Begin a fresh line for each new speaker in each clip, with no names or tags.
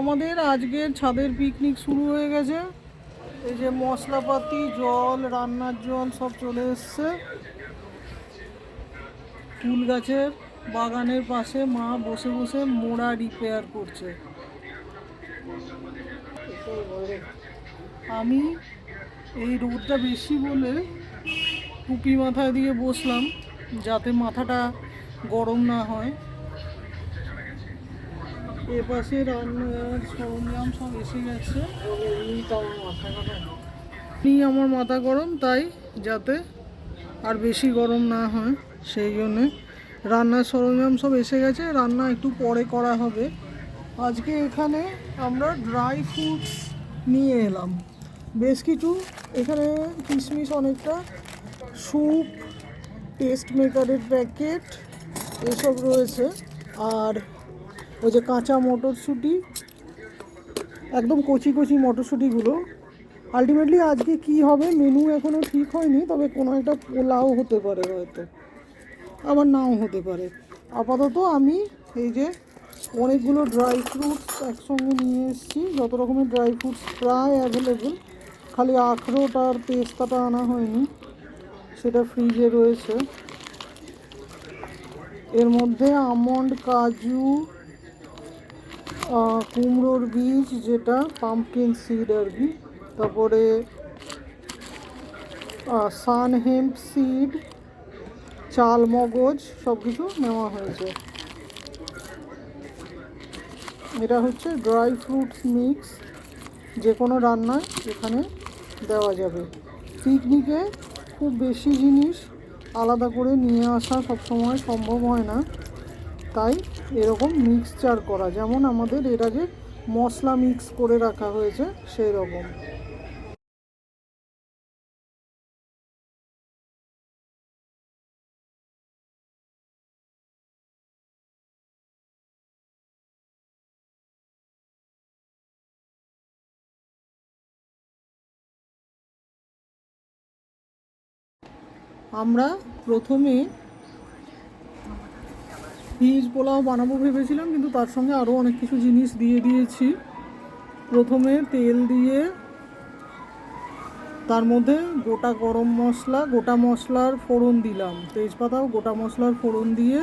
আমাদের আজকের ছাদের পিকনিক শুরু হয়ে গেছে। এই যে মশলাপাতি, জল, রান্নার জল সব চলে এসছে। ফুল গাছের বাগানের পাশে মা বসে বসে মোড়া রিপেয়ার করছে। আমি এই রোদটা বেশি বলে টুপি মাথায় দিয়ে বসলাম, যাতে মাথাটা গরম না হয়। এ পাশে রান্নার সরঞ্জাম সব এসে গেছে। এমনি আমার মাথা গরম, তাই যাতে আর বেশি গরম না হয়, সেই জন্যে রান্নার সরঞ্জাম সব এসে গেছে। রান্না একটু পরে করা হবে। আজকে এখানে আমরা ড্রাই ফ্রুটস নিয়ে এলাম। বেশ কিছু, এখানে কিশমিশ অনেকটা স্যুপ টেস্ট মেকারের প্যাকেট এসব রয়েছে। আর ওই যে কাঁচা মটরশুঁটি, একদম কচি কচি মটরশুঁটিগুলো। আলটিমেটলি আজকে কি হবে মেনু এখনও ঠিক হয়নি, তবে কোনো একটা পোলাও হতে পারে হয়তো। আবার নাও হতে পারে। আপাতত আমি এই যে অনেকগুলো ড্রাই ফ্রুটস একসঙ্গে নিয়ে এসেছি, যত রকমের ড্রাই ফ্রুটস প্রায় অ্যাভেলেবেল খালি আখরোট আর পেস্তাটা আনা হয়নি, সেটা ফ্রিজে রয়েছে। এর মধ্যে আমন্ড, কাজু কুমড়োর বীজ যেটা পাম্পকিন সিড আর কি। তারপরে সান হেম্প সিড চাল মগজ সব কিছু নেওয়া হয়েছে। এটা হচ্ছে ড্রাই ফ্রুটস মিক্স যে কোনো রান্নায় এখানে দেওয়া যাবে। পিকনিকে খুব বেশি জিনিস আলাদা করে নিয়ে আসা সবসময় সম্ভব হয় না। তাই এরকম মিক্সচার করা। যেমন আমাদের এর আগে মশলা মিক্স করে রাখা হয়েছে সেই রকম আমরা প্রথমে ভেজ পোলাও বানাবো ভেবেছিলাম, কিন্তু তার সঙ্গে আরও অনেক কিছু জিনিস দিয়ে দিয়েছি। প্রথমে তেল দিয়ে তার মধ্যে গোটা গরম মশলা, গোটা মশলার ফোড়ন দিলাম। তেজপাতাও গোটা মশলার ফোড়ন দিয়ে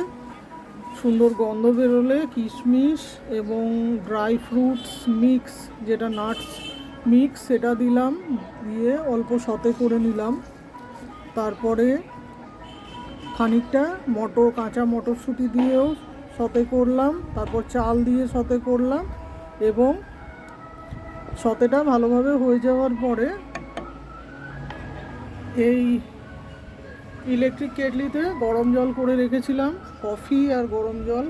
সুন্দর গন্ধ বেরোলে কিশমিশ এবং ড্রাই ফ্রুটস মিক্স, যেটা নাটস মিক্স, সেটা দিলাম, দিয়ে অল্প সতে করে নিলাম। তারপরে খানিকটা, মটর, কাঁচা মটরশুঁটি দিয়েও সতে করলাম, তারপর চাল দিয়ে সতে করলাম এবং সতেটা ভালোভাবে হয়ে যাওয়ার পরে এই ইলেকট্রিক কেটলিতে গরম জল করে রেখেছিলাম, কফি আর গরম জল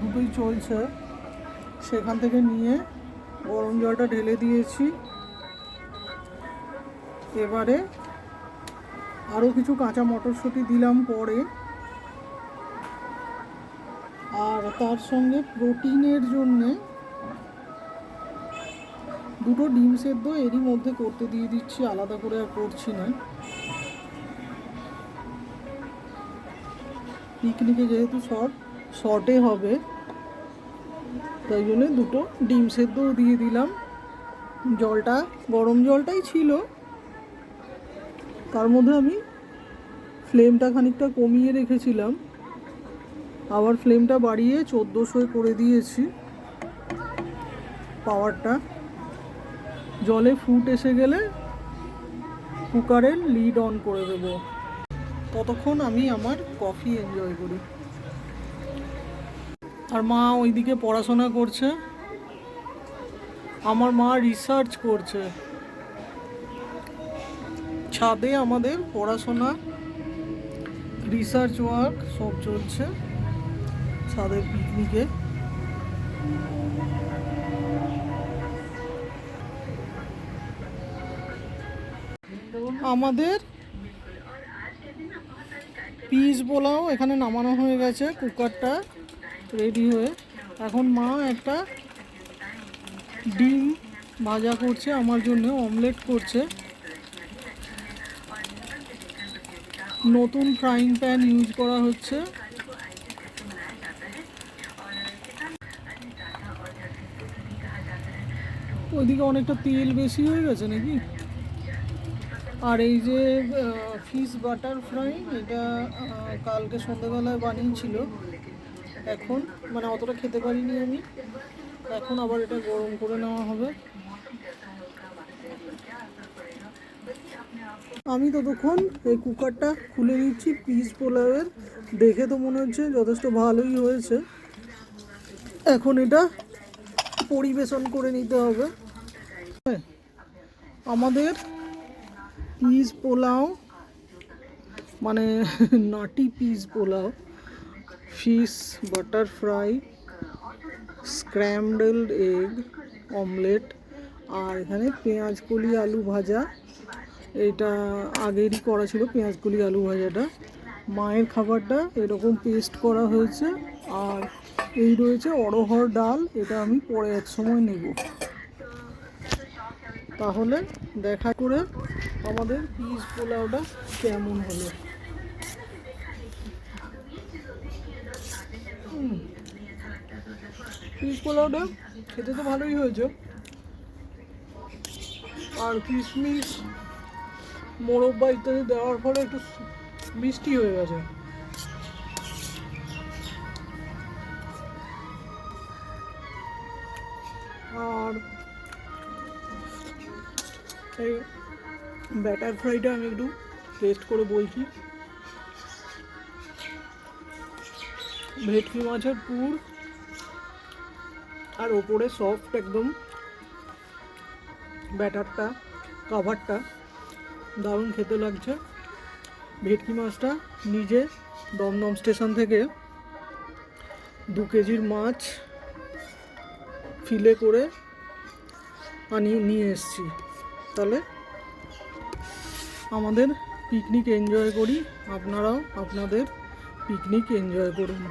দুটোই চলছে। সেখান থেকে নিয়ে গরম জলটা ঢেলে দিয়েছি। এবারে আরও কিছু কাঁচা মটরশুঁটি দিলাম পরে। আর তার সঙ্গে প্রোটিনের জন্যে দুটো ডিম সেদ্ধ এরই মধ্যে করতে দিয়ে দিচ্ছি, আলাদা করে আর করছি না। পিকনিকে যেহেতু শর্ট, শর্টে হবে, তাই জন্য দুটো ডিম সেদ্ধও দিয়ে দিলাম। জলটা, গরম জলটাই ছিল। তার মধ্যে আমি ফ্লেমটা খানিকটা কমিয়ে রেখেছিলাম। আবার ফ্লেমটা বাড়িয়ে চোদ্দোশোয় করে দিয়েছি। পাওয়ারটা। জলে ফুট এসে গেলে কুকারের লিড অন করে দেব। ততক্ষণ আমি আমার কফি এনজয় করি। আর মা ওইদিকে পড়াশোনা করছে। আমার মা রিসার্চ করছে। ছাদে আমাদের পড়াশোনা রিসার্চ ওয়ার্ক সব চলছে ছাদের পিকনিকে আমাদের পিস বলাও এখানে নামানো হয়ে গেছে কুকারটা রেডি হয়ে। এখন মা একটা ডিম ভাজা করছে, আমার জন্য অমলেট করছে। নতুন ফ্রাইং প্যান ইউজ করা হচ্ছে। ওইদিকে অনেকটা তেল বেশি হয়ে গেছে নাকি? আর এই যে ফিশ বাটার ফ্রাই এটা কালকে সন্ধ্যাবেলায় বানিয়েছিল। এখন মানে অতটা খেতে পারিনি আমি। এখন আবার এটা গরম করে নেওয়া হবে। আমি ততক্ষণ এই কুকারটা খুলে নিচ্ছি পিস পোলাওয়ের। দেখে তো মনে হচ্ছে যথেষ্ট ভালোই হয়েছে। এখন এটা পরিবেশন করে নিতে হবে। আমাদের পিস পোলাও মানে নাটি peas pulao, fish butter fry, scrambled egg, omelette, আর এখানে পেঁয়াজ কলি আলু ভাজা এটা আগেরই করা ছিল পেঁয়াজ কলি আলু ভাজাটা। মায়ের খাবারটা এরকম পেস্ট করা হয়েছে আর এই রয়েছে অড়হর ডাল, এটা আমি পরে এক সময় নেব। তাহলে দেখা করে আমাদের পিস পোলাওটা কেমন হলো। পিস পোলাওটা খেতে তো ভালোই হয়েছে। আর কিশমিশ মোরব্বা ইত্যাদি দেওয়ার ফলে একটু মিষ্টি হয়ে গেছে। আর এই ব্যাটার ফ্রাইটা আমি একটু টেস্ট করে বলছি। ভেটকি মাছের পুর আর ওপরে সফট একদম ব্যাটারটা কাভারটা দারুণ খেতে লাগছে। ভেটকি মাছটা নিজে দমদম স্টেশন থেকে দু কেজির মাছ ফিলে করে আনিয়ে নিয়ে এসেছি। তাহলে আমাদের পিকনিক এনজয় করি। আপনারাও আপনাদের পিকনিক এনজয় করুন।